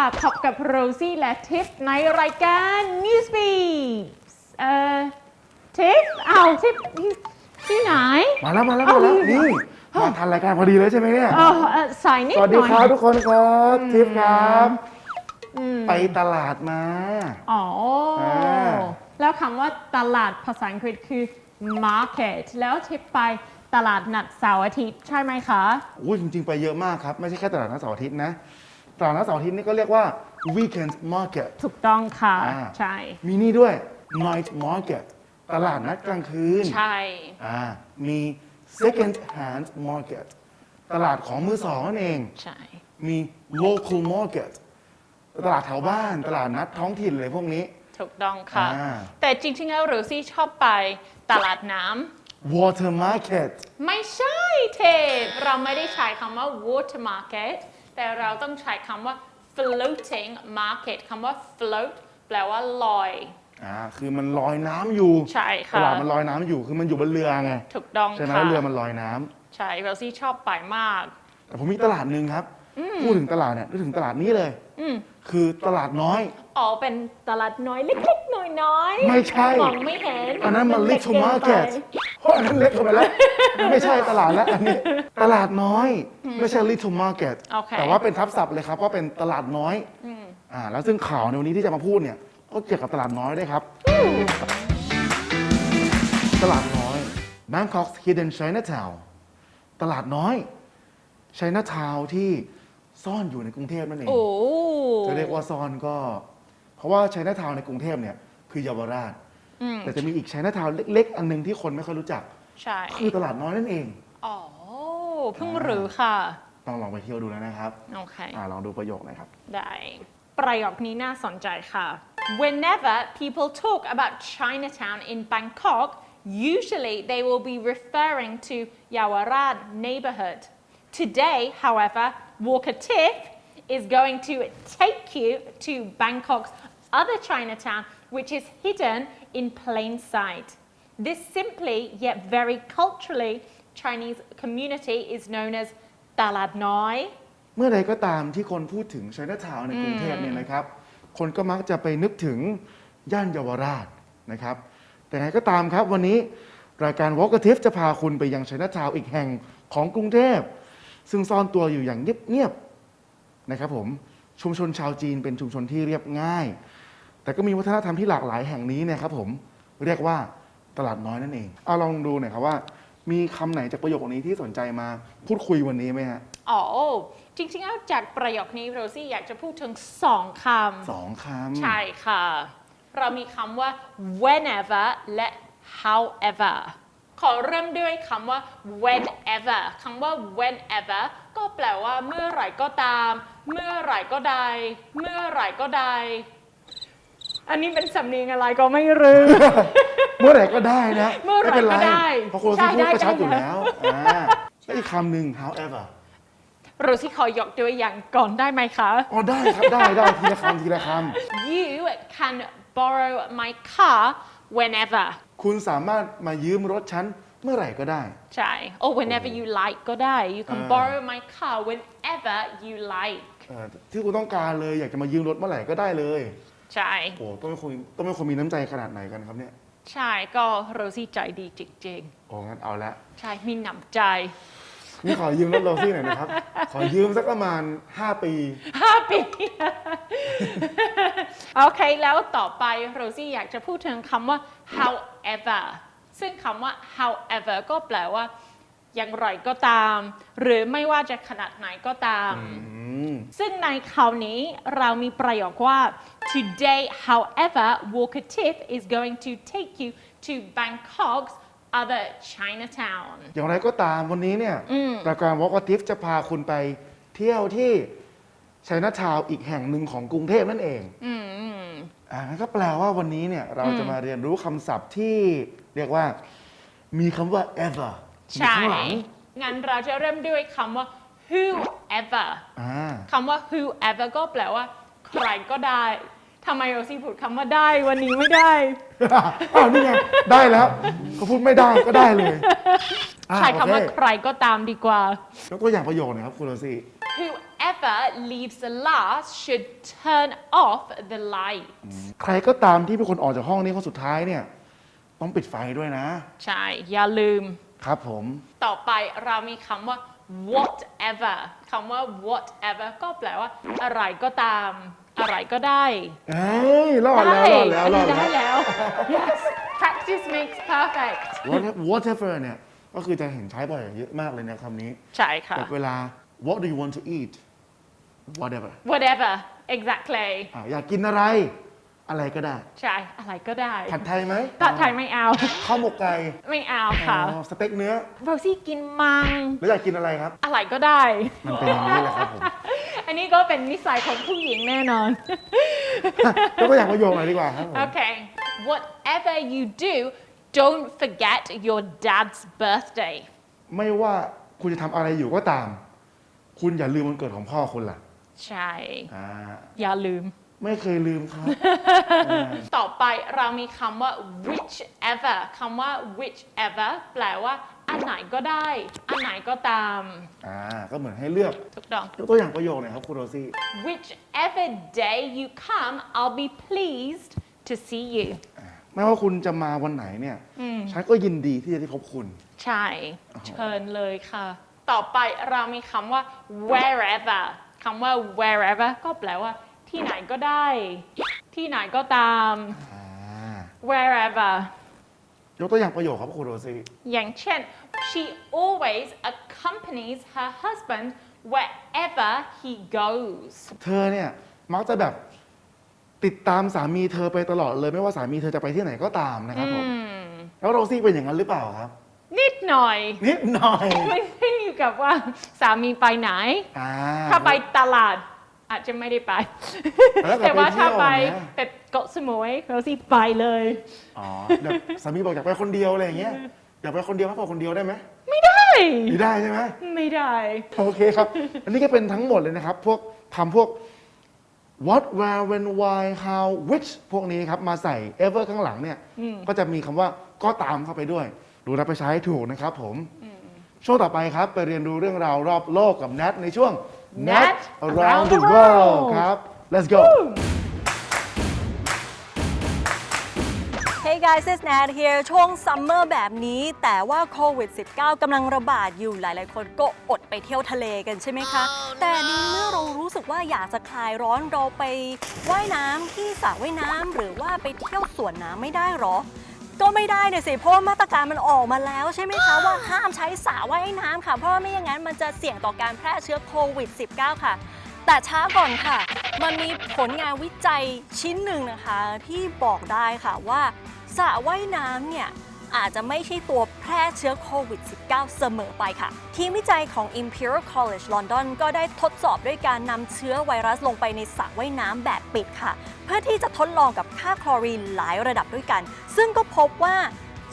วัสดีค่ะพบกับโรซี่และทิฟในรายการ Newsbeat เอ่อทิฟอ้าวทิฟที่ที่ไหน มาแล้วมาแล้วอ้าวมาแล้วมีนี่มาทันรายการพอดีเลยใช่ไหมเนี่ยเออเอ่อสายนิดสวัสหดีน่อย ครับทุกคนครับทิพย์ครับ อืม ไปตลาดมา อ๋ออา แล้วคำว่าตลาดภาษาอังกฤษคือ market แล้วทิฟไปตลาดนัดเสาร์อาทิตย์ใช่ไหมคะ อุ้ยจริงๆไปเยอะมากครับ ไม่ใช่แค่ตลาดนัดเสาร์อาทิตย์นะ ตลาดนัดเสาร์อาทิตย์นี่ก็เรียกว่า weekend market ถูกต้องค่ะ อ่า ใช่ มีนี่ด้วย night market ตลาดนัดกลางคืนใช่ อ่ามี second hand market ตลาดของมือสองนั่นเอง ใช่ มี local market ตลาดแถวบ้าน ตลาดนัดท้องถิ่นเลยพวกนี้ ถูกต้องค่ะ อ่า แต่จริงๆแล้วโรซี่ชอบไปตลาดน้ำ water market ไม่ใช่เทปเราไม่ได้ใช้คำว่า water market แต่เราต้องใช้คำว่า floating market คำว่า float แปลว่าลอย อ่าคือมันลอยน้ำอยู่ใช่ตค่ะลาดมันลอยน้ำอยู่คือมันอยู่บนเรือไงถูกต้องใช่ไหมค่ะแล้วเรือมันลอยน้ำใช่โรซี่ชอบไปมาก แต่ผมมีตลาดหนึ่งครับพูดถึงตลาดเนี่ยนึกถึงตลาดนี้เลย อืม คือตลาดน้อย อ๋อเป็นตลาดน้อยเล็กๆน้อยๆไม่ใช่ มองไม่เห็นอันนั้นมันเล็ little เกินไป market เพราะอันนั้นเล็กเข้าไปแล้ว ไม่ใช่ตลาดแล้วอันนี้ ตลาดน้อย ไม่ใช่ little market โอเค แต่ว่าเป็นทับศัพท์เลยครับว่าเป็นตลาดน้อยอืม อ่าแล้วซึ่งข่าวในวันนี้ที่จะมาพูดเนี่ยก็เกี่ยวกับตลาดน้อยด้วยครับ ตลาดน้อย Bangkok's Hidden Chinatown ตลาดน้อย Chinatown ที่ซ่อนอยู่ในกรุงเทพนั่นเอง โอ้ จะเรียกว่าซ่อนก็ เพราะว่า Chinatown ในกรุงเทพเนี่ยคือเยาวราช อืม แต่จะมีอีก Chinatown เล็ก ๆ อันหนึงที่คนไม่ค่อยรู้จัก ใช่ คือตลาดน้อยนั่นเอง อ๋อ เพิ่งรู้ค่ะ ต้องลองไปเที่ยวดูแล้วนะครับโอเคอ่าลองดูประโยคหน่อยครับ ได้ ประโยคนี้น่าสนใจค่ะ Whenever people talk about Chinatown in Bangkok usually they will be referring to Yawarat neighborhood Today however Walker Tiff is going to take you to Bangkok's other Chinatown which is hidden in plain sight This simply yet very culturally Chinese community is known as Talat Noi เมื่อใดก็ตามที่คนพูดถึง Chinatown ในกรุงเทพเนี่ยนะครับ คนก็มักจะไปนึกถึงย่านเยาวราชนะครับ แต่ไงก็ตามครับวันนี้รายการ Walk a t i v e จะพาคุณไปยัง Chinatown อีกแห่งของกรุงเทพ ซึ่งซ่อนตัวอยู่อย่างเงียบๆนะครับผมชุมชนชาวจีนเป็นชุมชนที่เรียบง่าย แต่ก็มีวัฒนธรรมที่หลากหลายแห่งนี้เนะครับผมเรียกว่าตลาดน้อยนั่นเองเอาลองดูหน่อยครับว่า มีคำไหนจากประโยคนี้ที่สนใจมาพูดคุยวันนี้ไหมฮะ อ๋อ จริงๆแล้วจากประโยคนี้โรซี่อยากจะพูดถึงสองคสองคำำ ใช่ค่ะ เรามีคำว่า whenever และ however ขอเริ่มด้วยคำว่า whenever คำว่า whenever ก็แปลว่าเมื่อไหร่ก็ตาม เมื่อไหร่ก็ได้เมื่อไหร่ก็ได้อันนี้เป็นสำเนียงอะไรก็ไม่รู้ เมื่อไหร่ก็ได้นะเมื่อไหร่ป็นก็ได้เพราะคนใช่ที่พูดได้ก็ชัดได้อยู่แล้วอ่าแล้วอีกคำหนึ่ง however โรซี่ขอยกตัวอย่างก่อนได้ไหมคะ อ๋อได้ครับได้ได้ทีละคำทีละค You can borrow my car whenever ำคุณสามารถมายืมรถฉันเมื่อไหร่ก็ได้ ใช่ or whenever you like ก็ได้ you can อ่า borrow my car whenever you like เอ่อที่คุณต้องการเลยอยากจะมายืมรถเมื่อไหร่ก็ได้เลย ใช่ โอ้ต้องเป็นคนต้องเป็นคนมีน้ำใจขนาดไหนกันครับเนี่ย ใช่ก็โรซี่ใจดีจริงโอ้งั้นเอาละ ๆ ใช่มีหนำใจ นี่ขอยืมรถโรซี่หน่อยนะครับ ขอยืมสักประมาณ 5 ปี ห้าปี โอเค แล้วต่อไปโรซี่อยากจะพูดถึงคำว่า however ซึ่งคำว่า however ก็แปลว่า อย่างไรก็ตาม หรือไม่ว่าจะขนาดไหนก็ตาม อืม ซึ่งในคราวนี้เรามีประโยคว่า today however Walker Tiff is going to take you to Bangkok's other Chinatown อย่างไรก็ตามวันนี้เนี่ยอืมรายการ Walk a t i v จะพาคุณไปเที่ยวที่ชัยนาทาวอีกแห่งหนึ่งของกรุงเทพนั่นเองอืมอืมอ่างั้นก็แปลว่าวันนี้เนี่ยเราจะมาเรียนรู้คำศัพท์ที่เรียกว่า มีคำว่า ever อยู่ใช่ข้างหลังงั้นเราจะเริ่มด้วยคำว่า whoever อ่า คำว่า whoever ก็แปลว่า ใครก็ได้ทำไมโรซี่พูดคำว่าได้วันนี้ไม่ได้ อ้าวนี่ไงได้แล้วเขาพูดไม่ได้ก็ได้เลยอะใช้คำว่าโอใครก็ตามดีกว่า ยกตัวอย่างประโยคหน่อยครับคุณโรซี่ whoever leaves last should turn off the light ใครก็ตามที่เป็นคนออกจากห้องนี้คนสุดท้ายเนี่ย ต้องปิดไฟด้วยนะ ใช่ อย่าลืม ครับผม ต่อไปเรามีคำว่า whatever คำว่า whatever ก็แปลว่า อะไรก็ตาม อะไรก็ได้เอ้ยรอดแล้วรอดแล้วรอดได้แล้วแล้ว yes practice makes perfect What- whatever เนี่ย ก็คือจะเห็นใช้บ่อยเยอะมากเลยนะคำนี้ใช่ค่ะ แบบเวลา what do you want to eat whatever whatever exactly อะอยากกินอะไร อะไรก็ได้ ใช่อะไรก็ได้ผัดไทยไหมผัดไทยไม่เอา ข้าวหมกไก่ ไม่เอาค่ะ อ๋อสเต็กเนื้อโรซี่กินมัง แล้วอยากกินอะไรครับ อะไรก็ได้ มันเป็นอย่างนี้แหละครับผม อันนี้ก็เป็นนิสัยของผู้หญิงแน่นอนแล้วก็อยากประโยคหน่อยดีกว่าครับผม Okay. Whatever you do, don't forget your dad's birthday. ไม่ว่าคุณจะทำอะไรอยู่ก็ตาม คุณอย่าลืมวันเกิดของพ่อคุณล่ะ ใช่ อ่า อย่าลืม ไม่เคยลืมครับ ต่อไปเรามีคำว่า whichever คำว่า whichever แปลว่า อันไหนก็ได้ อันไหนก็ตาม อ่า ก็เหมือนให้เลือกถูกต้อง ยกตัวอย่างประโยคหน่อยครับคุณโรซี่ whichever day you come I'll be pleased to see you ไม่ว่าคุณจะมาวันไหนเนี่ย ฉันก็ยินดีที่จะได้พบคุณ ใช่ เชิญเลยค่ะ ต่อไปเรามีคำว่า wherever คำว่า wherever ก็แปลว่า ที่ไหนก็ได้ ที่ไหนก็ตาม อ่า wherever ยกตัวอย่างประโยคครับคุณโรซี่อย่างเช่น she always accompanies her husband wherever he goes เธอเนี่ยมักจะแบบติดตามสามีเธอไปตลอดเลย ไม่ว่าสามีเธอจะไปที่ไหนก็ตามนะครับผมแล้วโรซี่เป็นอย่างนั้นหรือเปล่าครับ นิดหน่อย นิดหน่อย มันขึ้นอยู่กับว่าสามีไปไหน อ่าถ้าไปตลาด อาจจะไม่ได้ไป แล้วก็แต่ว่าไปเที่ยวถ้าไปนะ แบบเกาะสมุยเราสิไปเลย อ๋อแบบสามีบอกอยากไปคนเดียวอะไรอย่างเงี้ยอยากไปคนเดียวพักผ่อนคนเดียวได้ไหมไม่ได้ ไม่ได้ใช่ไหม ไม่ได้ โอเคครับ อันนี้ก็เป็นทั้งหมดเลยนะครับ พวกคำพวก what where when why how which พวกนี้ครับ มาใส่ ever ข้างหลังเนี่ยก็จะมีคำว่าก็ตามเข้าไปด้วย ดูแลไปใช้ให้ถูกนะครับผม ช่วงต่อไปครับ ไปเรียนรู้เรื่องราวรอบโลกกับแนทในช่วง Nat around the Around the world World ครับ let's go Hey guys it's Nat here ช่วงซัมเมอร์แบบนี้ แต่ว่าโควิด -19 กำลังระบาดอยู่หลาย ๆ คนก็อดไปเที่ยวทะเลกันใช่ไหมคะ แต่ในเมื่อเรารู้สึกว่าอยากจะคลายร้อนเราไปว่ายน้ำที่สระว่ายน้ำหรือว่าไปเที่ยวสวนน้ำไม่ได้หรอ ก็ไม่ได้เนี่ยสิเพราะว่ามาตรการมันออกมาแล้วใช่ไหมคะว่าห้ามใช้สระว่ายน้ำค่ะ เพราะว่าไม่อย่างนั้นมันจะเสี่ยงต่อการแพร่เชื้อโควิด -19 ค่ะ แต่ช้าก่อนค่ะ มันมีผลงานวิจัยชิ้นหนึ่งนะคะ ที่บอกได้ค่ะว่าสระว่ายน้ำเนี่ย อาจจะไม่ใช่ตัวแพร่เชื้อโควิด -19 เสมอไปค่ะ ทีมวิจัยของ Imperial College London ก็ได้ทดสอบด้วยการนำเชื้อไวรัสลงไปในสระว่ายน้ำแบบปิดค่ะ เพื่อที่จะทดลองกับค่าคลอรีนหลายระดับด้วยกัน ซึ่งก็พบว่า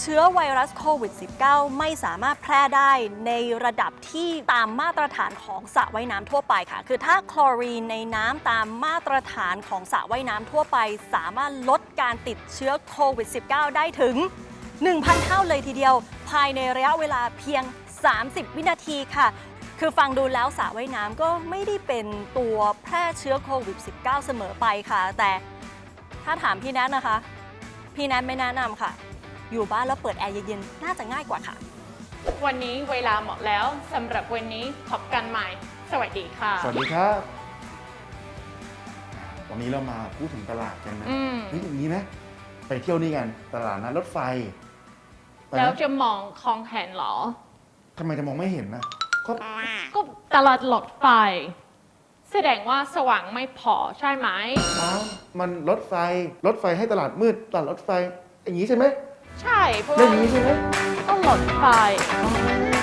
เชื้อไวรัสโควิด -19 ไม่สามารถแพร่ได้ในระดับที่ตามมาตรฐานของสระว่ายน้ำทั่วไปค่ะ คือถ้าคลอรีนในน้ำตามมาตรฐานของสระว่ายน้ำทั่วไป สามารถลดการติดเชื้อโควิด -19 ได้ถึง 1,000 เท่าเลยทีเดียว ภายในระยะเวลาเพียง 30 วินาทีค่ะ คือฟังดูแล้วสระว่ายน้ำก็ไม่ได้เป็นตัวแพร่เชื้อโควิด -19 เสมอไปค่ะ แต่ถ้าถามพี่แนทนะคะ พี่แนทไม่แนะนำค่ะ อยู่บ้านแล้วเปิดแอร์เย็นๆน่าจะง่ายกว่าค่ะ วันนี้เวลาหมดแล้วสำหรับวันนี้พบกันใหม่ สวัสดีค่ะ สวัสดีครับ วันนี้เรามาพูดถึงตลาดกันนะอืม เฮ้ยอย่างนี้นะ ไปเที่ยวนี่กัน ตลาดนัดรถไฟไปไหม แล้วจะมองคลองแหนเหรอ ทำไมจะมองไม่เห็นนะก็ก็ตลาดหลอดไฟ แสดงว่าสว่างไม่พอใช่ไหมอ๋อมันรถไฟ รถไฟให้ตลาดมืดตลาดรถไฟ อย่างนี้ใช่ไหมใช่เพราะเรื่อว่างนี้ใช่ไหมก็หลอดไฟอ๋อ